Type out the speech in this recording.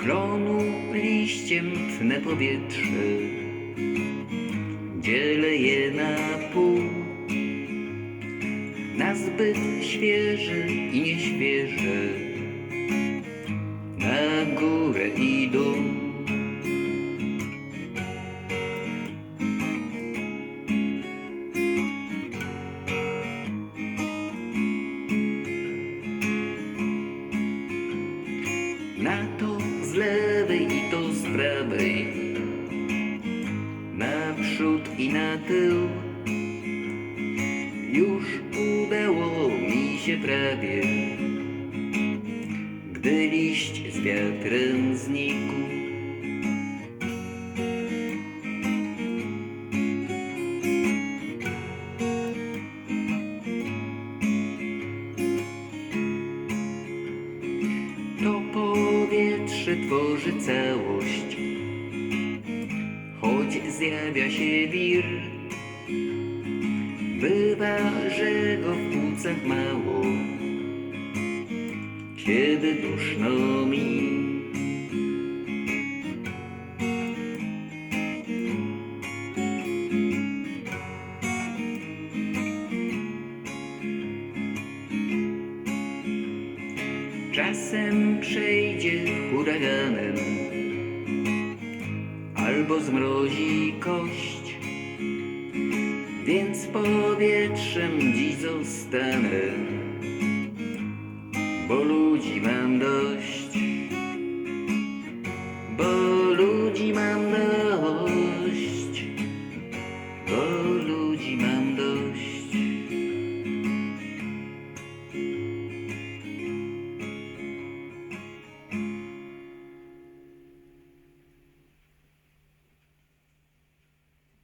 klonu liściem tnę powietrze, dzielę je na pół, na zbyt świeże i nieświeże, na górę i dół. Prawej, naprzód i na tył. Już udało mi się prawie, gdy liść z wiatrem znikł. Powietrze tworzy całość, choć zjawia się wir. Bywa, że go w płucach mało, kiedy duszno mi. Czasem przejdzie huraganem albo zmrozi kość, więc powietrzem dziś zostanę, bo ludzi mam dość.